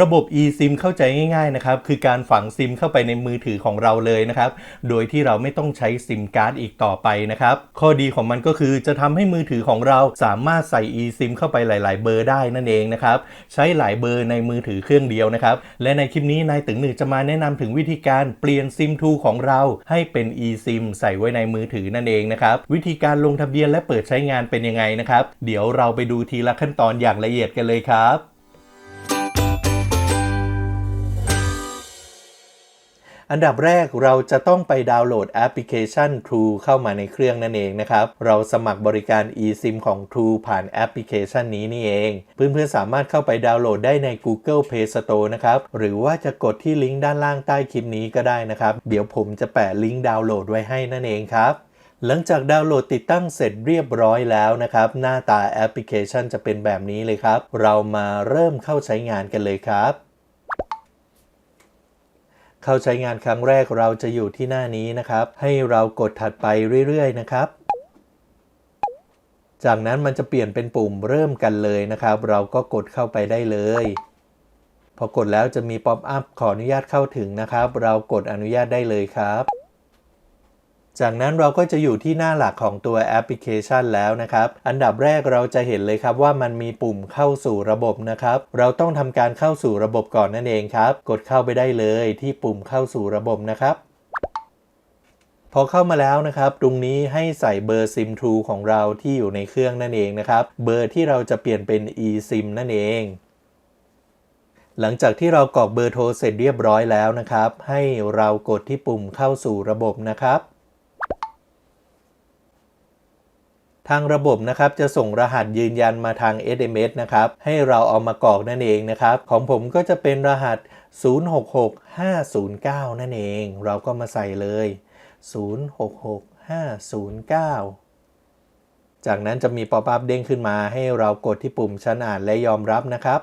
ระบบ eSIM เข้าใจง่ายๆนะครับคือการฝังซิมเข้าไปในมือถือของเราเลยนะครับโดยที่เราไม่ต้องใช้ซิมการ์ดอีกต่อไปนะครับข้อดีของมันก็คือจะทำให้มือถือของเราสามารถใส่ eSIM เข้าไปหลาย ๆ เบอร์ได้นั่นเองนะครับใช้หลายเบอร์ในมือถือเครื่องเดียวนะครับและในคลิปนี้นายตึงหนึ่งจะมาแนะนำถึงวิธีการเปลี่ยนซิมทูของเราให้เป็น eSIM ใส่ไว้ในมือถือนั่นเองนะครับวิธีการลงทะเบียนและเปิดใช้งานเป็นยังไงนะครับ เดี๋ยวเราไปดูทีละขั้นตอนอย่างละเอียดกันเลยครับ อันดับแรกเราจะต้องไปดาวน์โหลดแอปพลิเคชัน True เข้ามาในเครื่องนั่นเองนะครับ เราสมัครบริการ eSIM ของ True ผ่านแอปพลิเคชันนี้นี่เอง เพื่อนๆสามารถเข้าไปดาวน์โหลดได้ใน Google Play Store นะครับ หรือว่าจะกดที่ลิงก์ด้านล่างใต้คลิปนี้ก็ได้นะครับ เดี๋ยวผมจะแปะลิงก์ดาวน์โหลดไว้ให้นั่นเองครับหลังจากดาวน์โหลดติดตั้งเสร็จเรียบร้อยแล้วนะครับ หน้าตาแอปพลิเคชันจะเป็นแบบนี้เลยครับ เรามาเริ่มเข้าใช้งานกันเลยครับ เข้าใช้งานครั้งแรกเราจะอยู่ที่หน้านี้นะครับ ให้เรากดถัดไปเรื่อยๆนะครับ จากนั้นมันจะเปลี่ยนเป็นปุ่มเริ่มกันเลยนะครับ เราก็กดเข้าไปได้เลย พอกดแล้วจะมีป๊อปอัพขออนุญาตเข้าถึงนะครับ เรากดอนุญาตได้เลยครับ จากนั้นเราก็จะอยู่ที่หน้าหลักของตัวแอปพลิเคชันแล้วนะครับ อันดับแรกเราจะเห็นเลยครับว่ามันมีปุ่มเข้าสู่ระบบนะครับ เราต้องทำการเข้าสู่ระบบก่อนนั่นเองครับ กดเข้าไปได้เลยที่ปุ่มเข้าสู่ระบบนะครับพอเข้ามาแล้วนะครับ ตรงนี้ให้ใส่เบอร์ซิมทรูของเราที่อยู่ในเครื่องนั่นเองนะครับ เบอร์ที่เราจะเปลี่ยนเป็น eSIM นั่นเอง หลังจากที่เรากรอกเบอร์โทรเสร็จเรียบร้อยแล้วนะครับ ให้เรากดที่ปุ่มเข้าสู่ระบบนะครับ ทางระบบนะครับจะส่งรหัสยืนยันมาทาง SMS นะครับ ให้เราเอามากรอกนั่นเองนะครับ ของผมก็จะเป็นรหัส 066509 นั่นเอง เราก็มาใส่เลย 066509จากนั้นจะมีป๊อปอัพเด้งขึ้นมาให้เรากดที่ปุ่มฉันอ่านและยอมรับนะครับ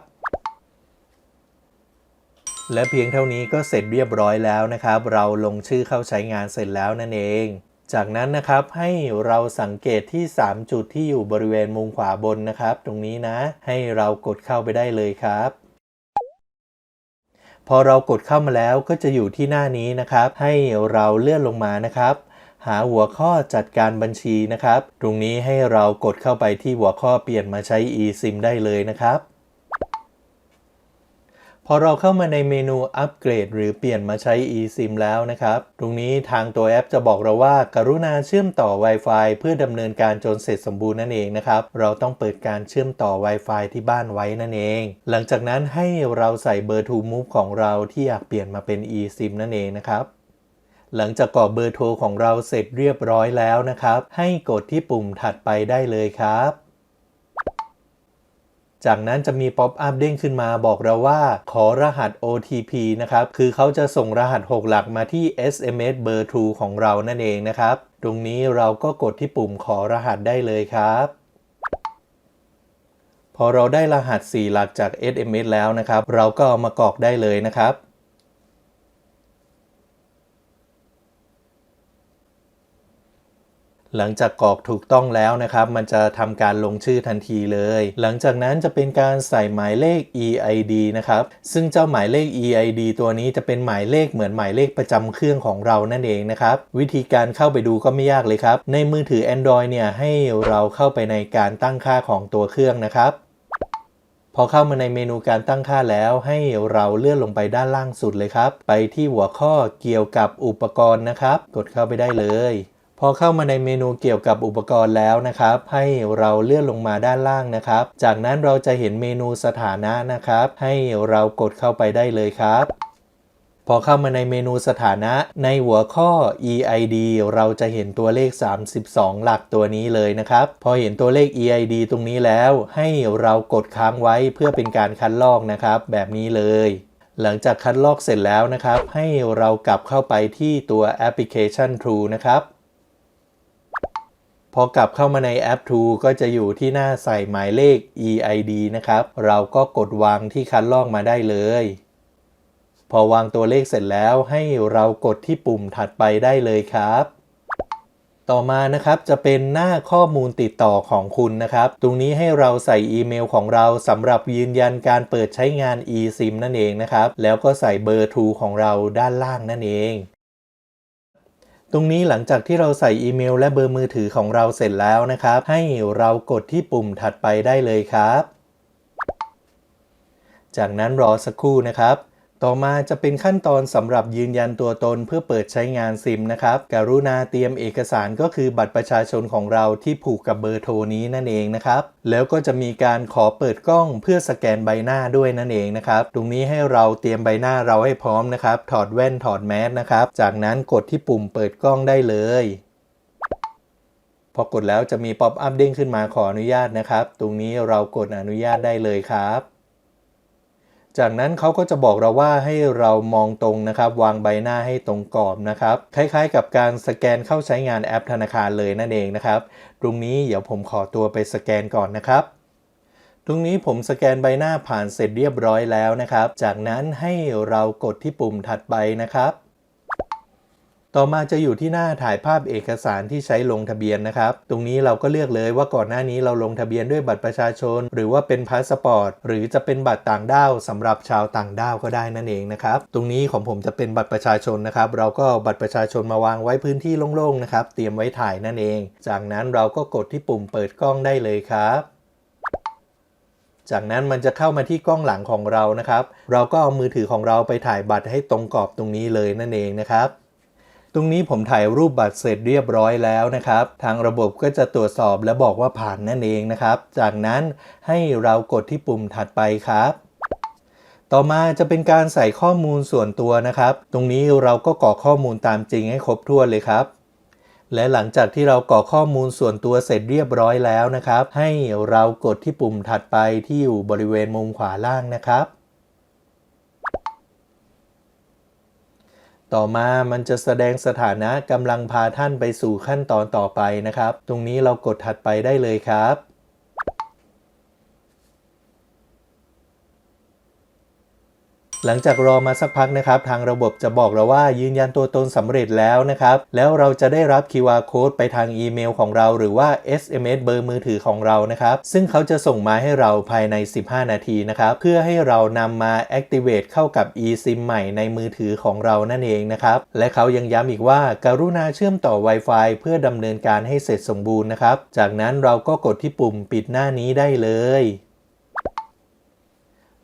และเพียงเท่านี้ก็เสร็จเรียบร้อยแล้วนะครับ เราลงชื่อเข้าใช้งานเสร็จแล้วนั่นเอง จากนั้นนะครับให้เราสังเกตที่ 3 จุดที่อยู่บริเวณมุมขวาบนนะครับ ตรงนี้นะ ให้เรากดเข้าไปได้เลยครับ พอเรากดเข้ามาแล้วก็จะอยู่ที่หน้านี้นะครับ ให้เราเลื่อนลงมานะครับ หาหัวข้อจัดการบัญชีนะครับ ตรงนี้ให้เรากดเข้าไปที่หัวข้อเปลี่ยนมาใช้ eSIM ได้เลยนะครับ พอเราเข้ามาในเมนูอัปเกรดหรือเปลี่ยนมาใช้ eSIM แล้วนะครับ ตรงนี้ทางตัวแอปจะบอกเราว่าการุณาเชื่อมต่อ Wi-Fi เพื่อดำเนินการจนเสร็จสมบูรณ์นั่นเองนะครับ เราต้องเปิดการเชื่อมต่อ Wi-Fi ที่บ้านไว้นั่นเอง หลังจากนั้นให้เราใส่เบอร์ To Move ของเราที่อยากเปลี่ยนมาเป็น eSIM นั่นเองนะครับหลังจากกรอกเบอร์โทรของเราเสร็จเรียบร้อยแล้วนะครับ ให้กดที่ปุ่มถัดไปได้เลยครับ จากนั้นจะมีป๊อปอัพเด้งขึ้นมาบอกเราว่า ขอรหัส OTP นะครับ คือเขาจะส่งรหัส 6 หลักมาที่ SMS เบอร์ True ของเรานั่นเองนะครับ ตรงนี้เราก็กดที่ปุ่มขอรหัสได้เลยครับพอเราได้รหัส 4 หลักจาก SMS แล้วนะครับ เราก็เอามากรอกได้เลยนะครับ หลังจากกรอกถูกต้องแล้วนะครับ มันจะทำการลงชื่อทันทีเลย หลังจากนั้นจะเป็นการใส่หมายเลข EID นะครับ ซึ่งเจ้าหมายเลข EID ตัวนี้จะเป็นหมายเลขเหมือนหมายเลขประจำเครื่องของเรานั่นเองนะครับ วิธีการเข้าไปดูก็ไม่ยากเลยครับ ในมือถือ Android เนี่ยให้เราเข้าไปในการตั้งค่าของตัวเครื่องนะครับพอเข้ามาในเมนูการตั้งค่าแล้วให้เราเลื่อนลงไปด้านล่างสุดเลยครับ ไปที่หัวข้อเกี่ยวกับอุปกรณ์นะครับ กดเข้าไปได้เลย พอเข้ามาในเมนูเกี่ยวกับอุปกรณ์แล้วนะครับ ให้เราเลื่อนลงมาด้านล่างนะครับ จากนั้นเราจะเห็นเมนูสถานะนะครับ ให้เรากดเข้าไปได้เลยครับพอเข้ามาในเมนูสถานะในหัวข้อ EID เราจะเห็นตัวเลข 32 หลักตัวนี้เลยนะครับ พอเห็นตัวเลข EID ตรงนี้แล้ว ให้เรากดค้างไว้เพื่อเป็นการคัดลอกนะครับ แบบนี้เลย หลังจากคัดลอกเสร็จแล้วนะครับ ให้เรากลับเข้าไปที่ตัวแอปพลิเคชัน True นะครับ พอกลับเข้ามาในแอป t o ก็จะอยู่ที่หน้าใส่หมายเลข EID นะครับ เราก็กดวางที่คัดลอกมาได้เลย พอวางตัวเลขเสร็จแล้วให้เรากดที่ปุ่มถัดไปได้เลยครับ ต่อมานะครับจะเป็นหน้าข้อมูลติดต่อของคุณนะครับ ตรงนี้ให้เราใส่อีเมลของเราสำหรับยืนยันการเปิดใช้งาน eSIM นั่นเองนะครับ แล้วก็ใส่เบอร์ True ของเราด้านล่างนั่นเอง ตรงนี้หลังจากที่เราใส่อีเมลและเบอร์มือถือของเราเสร็จแล้วนะครับ ให้เรากดที่ปุ่มถัดไปได้เลยครับ จากนั้นรอสักครู่นะครับ ต่อมาจะเป็นขั้นตอนสำหรับยืนยันตัวตนเพื่อเปิดใช้งานซิมนะครับ กรุณาเตรียมเอกสารก็คือบัตรประชาชนของเราที่ผูกกับเบอร์โทรนี้นั่นเองนะครับ แล้วก็จะมีการขอเปิดกล้องเพื่อสแกนใบหน้าด้วยนั่นเองนะครับ ตรงนี้ให้เราเตรียมใบหน้าเราให้พร้อมนะครับ ถอดแว่นถอดแมสนะครับ จากนั้นกดที่ปุ่มเปิดกล้องได้เลย พอกดแล้วจะมีป๊อปอัพเด้งขึ้นมาขออนุญาตนะครับ ตรงนี้เรากดอนุญาตได้เลยครับ จากนั้นเขาก็จะบอกเราว่าให้เรามองตรงนะครับ วางใบหน้าให้ตรงกรอบนะครับ คล้ายๆ กับการสแกนเข้าใช้งานแอปธนาคารเลยนั่นเองนะครับ ตรงนี้เดี๋ยวผมขอตัวไปสแกนก่อนนะครับตรงนี้ผมสแกนใบหน้าผ่านเสร็จเรียบร้อยแล้วนะครับ จากนั้นให้เรากดที่ปุ่มถัดไปนะครับ ต่อมาจะอยู่ที่หน้าถ่ายภาพเอกสารที่ใช้ลงทะเบียนนะครับ ตรงนี้เราก็เลือกเลยว่าก่อนหน้านี้เราลงทะเบียนด้วยบัตรประชาชน หรือว่าเป็นพาสปอร์ตหรือจะเป็นบัตรต่างด้าวสำหรับชาวต่างด้าวก็ได้นั่นเองนะครับ ตรงนี้ของผมจะเป็นบัตรประชาชนนะครับ เราก็เอาบัตรประชาชนมาวางไว้พื้นที่โล่งๆนะครับ เตรียมไว้ถ่ายนั่นเอง จากนั้นเราก็กดที่ปุ่มเปิดกล้องได้เลยครับจากนั้นมันจะเข้ามาที่กล้องหลังของเรานะครับ เราก็เอามือถือของเราไปถ่ายบัตรให้ตรงกรอบตรงนี้เลยนั่นเองนะครับ ตรงนี้ผมถ่ายรูปบัตรเสร็จเรียบร้อยแล้วนะครับ ทางระบบก็จะตรวจสอบและบอกว่าผ่านนั่นเองนะครับ จากนั้นให้เรากดที่ปุ่มถัดไปครับต่อมาจะเป็นการใส่ข้อมูลส่วนตัวนะครับ ตรงนี้เราก็กรอกข้อมูลตามจริงให้ครบถ้วนเลยครับ และหลังจากที่เรากรอกข้อมูลส่วนตัวเสร็จเรียบร้อยแล้วนะครับ ให้เรากดที่ปุ่มถัดไปที่อยู่บริเวณมุมขวาล่างนะครับ ต่อมามันจะแสดงสถานะกำลังพาท่านไปสู่ขั้นตอนต่อไปนะครับ ตรงนี้เรากดถัดไปได้เลยครับ หลังจากรอมาสักพักนะครับทางระบบจะบอกเราว่ายืนยันตัวตนสำเร็จแล้วนะครับ แล้วเราจะได้รับ QR code ไปทางอีเมลของเรา หรือว่า SMS เบอร์มือถือของเรานะครับ ซึ่งเขาจะส่งมาให้เราภายใน 15 นาทีนะครับ เพื่อให้เรานำมา activate เข้ากับ eSIM ใหม่ในมือถือของเรานั่นเองนะครับ และเขายังย้ำอีกว่า การุณาเชื่อมต่อ Wi-Fi เพื่อดำเนินการให้เสร็จสมบูรณ์นะครับ จากนั้นเราก็กดที่ปุ่มปิดหน้านี้ได้เลย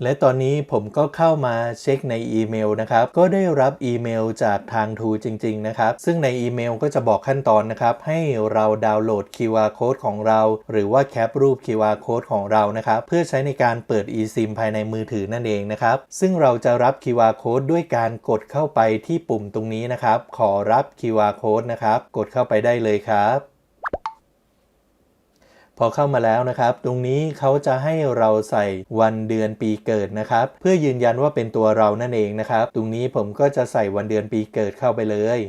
และตอนนี้ผมก็เข้ามาเช็คในอีเมลนะครับ ก็ได้รับอีเมลจากทางทูจริง ๆ นะครับ ซึ่งในอีเมลก็จะบอกขั้นตอนนะครับ ให้เราดาวน์โหลด QR code ของเรา หรือว่าแคปรูป QR code ของเรานะครับ เพื่อใช้ในการเปิด eSIM ภายในมือถือนั่นเองนะครับ ซึ่งเราจะรับ QR code ด้วยการกดเข้าไปที่ปุ่มตรงนี้นะครับ ขอรับ QR code นะครับ กดเข้าไปได้เลยครับ พอเข้ามาแล้วนะครับ ตรงนี้เขาจะให้เราใส่วันเดือนปีเกิดนะครับ เพื่อยืนยันว่าเป็นตัวเรานั่นเองนะครับ ตรงนี้ผมก็จะใส่วันเดือนปีเกิดเข้าไปเลย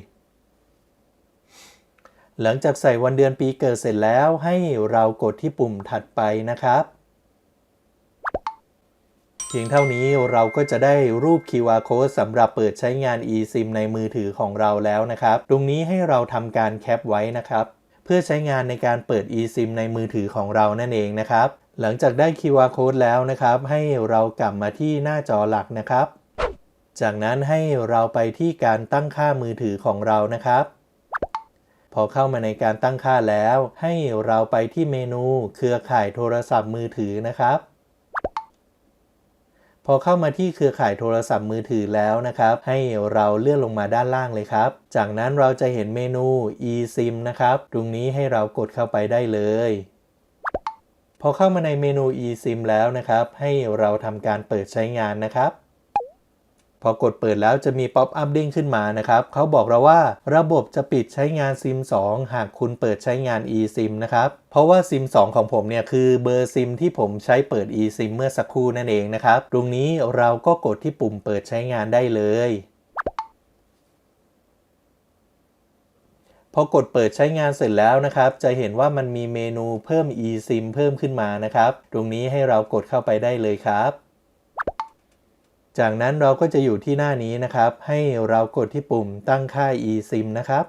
หลังจากใส่วันเดือนปีเกิดเสร็จแล้วให้เรากดที่ปุ่มถัดไปนะครับเพียงเท่านี้เราก็จะได้รูป QR code สำหรับเปิดใช้งาน eSIM ในมือถือของเราแล้วนะครับ ตรงนี้ให้เราทำการแคปไว้นะครับ เพื่อใช้งานในการเปิด eSIM ในมือถือของเรานั่นเองนะครับ หลังจากได้ QR code แล้วนะครับ ให้เรากลับมาที่หน้าจอหลักนะครับ จากนั้นให้เราไปที่การตั้งค่ามือถือของเรานะครับ พอเข้ามาในการตั้งค่าแล้ว ให้เราไปที่เมนูเครือข่ายโทรศัพท์มือถือนะครับ พอเข้ามาที่เครือข่ายโทรศัพท์มือถือแล้วนะครับ ให้เราเลื่อนลงมาด้านล่างเลยครับ จากนั้นเราจะเห็นเมนู eSIM นะครับ ตรงนี้ให้เรากดเข้าไปได้เลย พอเข้ามาในเมนู eSIM แล้วนะครับ ให้เราทำการเปิดใช้งานนะครับ พอกดเปิดแล้วจะมีป๊อปอัพเด้งขึ้นมานะครับเขาบอกเราว่าระบบจะปิดใช้งาน SIM 2หากคุณเปิดใช้งาน eSIM นะครับเพราะว่า SIM 2ของผมเนี่ยคือเบอร์ SIM ที่ผมใช้เปิด eSIM เมื่อสักครู่นั่นเองนะครับตรงนี้เราก็กดที่ปุ่มเปิดใช้งานได้เลยพอกดเปิดใช้งานเสร็จแล้วนะครับ จะเห็นว่ามันมีเมนูเพิ่ม eSIM เพิ่มขึ้นมานะครับ ตรงนี้ให้เรากดเข้าไปได้เลยครับ จากนั้นเราก็จะอยู่ที่หน้านี้นะครับ ให้เรากดที่ปุ่มตั้งค่า eSIM นะครับ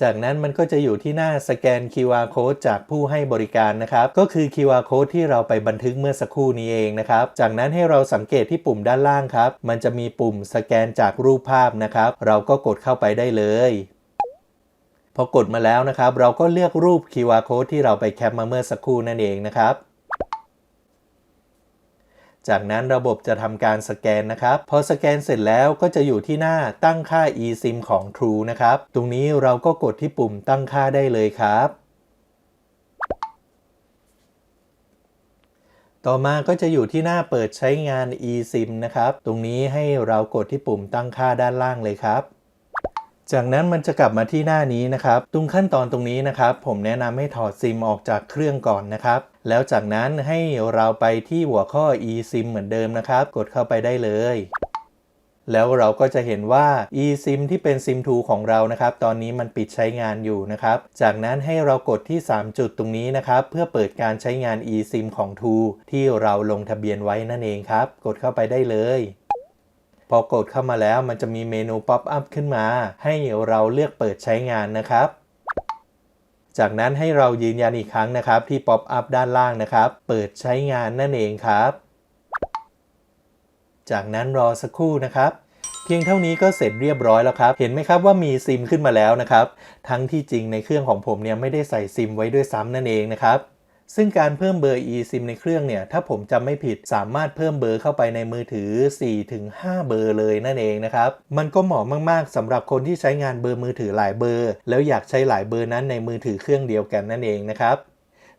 จากนั้นมันก็จะอยู่ที่หน้าสแกน QR code จากผู้ให้บริการนะครับ ก็คือ QR code ที่เราไปบันทึกเมื่อสักครู่นี้เองนะครับ จากนั้นให้เราสังเกตที่ปุ่มด้านล่างครับ มันจะมีปุ่มสแกนจากรูปภาพนะครับ เราก็กดเข้าไปได้เลยพอกดมาแล้วนะครับ เราก็เลือกรูป QR code ที่เราไปแคปมาเมื่อสักครู่นั่นเองนะครับ จากนั้นระบบจะทำการสแกนนะครับ พอสแกนเสร็จแล้วก็จะอยู่ที่หน้าตั้งค่า eSIM ของ True นะครับ ตรงนี้เราก็กดที่ปุ่มตั้งค่าได้เลยครับ ต่อมาก็จะอยู่ที่หน้าเปิดใช้งาน eSIM นะครับ ตรงนี้ให้เรากดที่ปุ่มตั้งค่าด้านล่างเลยครับจากนั้นมันจะกลับมาที่หน้านี้นะครับ ตรงขั้นตอนตรงนี้นะครับ ผมแนะนำให้ถอดซิมออกจากเครื่องก่อนนะครับ แล้วจากนั้นให้เราไปที่หัวข้อ eSIM เหมือนเดิมนะครับ กดเข้าไปได้เลย แล้วเราก็จะเห็นว่า eSIM ที่เป็น SIM2 ของเรานะครับ ตอนนี้มันปิดใช้งานอยู่นะครับ จากนั้นให้เรากดที่ 3 จุดตรงนี้นะครับ เพื่อเปิดการใช้งาน eSIM ของ t ที่เราลงทะเบียนไว้นั่นเองครับ กดเข้าไปได้เลยพอกดเข้ามาแล้วมันจะมีเมนูป๊อปอัพขึ้นมา ให้เราเลือกเปิดใช้งานนะครับ จากนั้นให้เรายืนยันอีกครั้งนะครับที่ป๊อปอัพด้านล่างนะครับ เปิดใช้งานนั่นเองครับ จากนั้นรอสักครู่นะครับเพียงเท่านี้ก็เสร็จเรียบร้อยแล้วครับ เห็นไหมครับว่ามีซิมขึ้นมาแล้วนะครับ ทั้งที่จริงในเครื่องของผมเนี่ยไม่ได้ใส่ซิมไว้ด้วยซ้ำนั่นเองนะครับ ซึ่งการเพิ่มเบอร์ eSIM ในเครื่องเนี่ย ถ้าผมจำไม่ผิดสามารถเพิ่มเบอร์เข้าไปในมือถือ 4-5 เบอร์เลยนั่นเองนะครับ มันก็เหมาะมากๆสำหรับคนที่ใช้งานเบอร์มือถือหลายเบอร์ แล้วอยากใช้หลายเบอร์นั้นในมือถือเครื่องเดียวกันนั่นเองนะครับ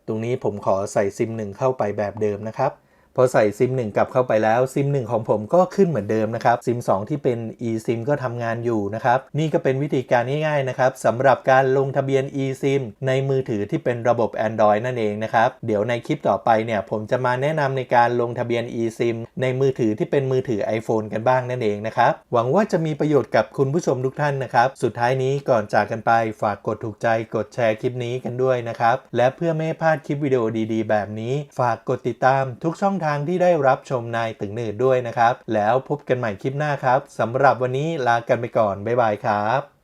ตรงนี้ผมขอใส่ซิมหนึ่งเข้าไปแบบเดิมนะครับ พอใส่ซิม1กลับเข้าไปแล้วซิม1ของผมก็ขึ้นเหมือนเดิมนะครับซิม2 ที่เป็น eSIM ก็ทำงานอยู่นะครับนี่ก็เป็นวิธีการง่ายๆนะครับสำหรับการลงทะเบียน eSIM ในมือถือที่เป็นระบบ Android นั่นเองนะครับเดี๋ยวในคลิปต่อไปเนี่ยผมจะมาแนะนำในการลงทะเบียน eSIM ในมือถือที่เป็นมือถือ iPhone กันบ้างนั่นเองนะครับหวังว่าจะมีประโยชน์กับคุณผู้ชมทุกท่านนะครับสุดท้ายนี้ก่อนจากกันไปฝากกดถูกใจกดแชร์คลิปนี้กันด้วยนะครับและเพื่อไม่ให้พลาดคลิปวิดีโอดี ๆ แบบนี้ ฝากกดติดตามทุกช่องทางที่ได้รับชมนายตึงหนืดด้วยนะครับ แล้วพบกันใหม่คลิปหน้าครับสำหรับวันนี้ลากันไปก่อนบ๊ายบายครับ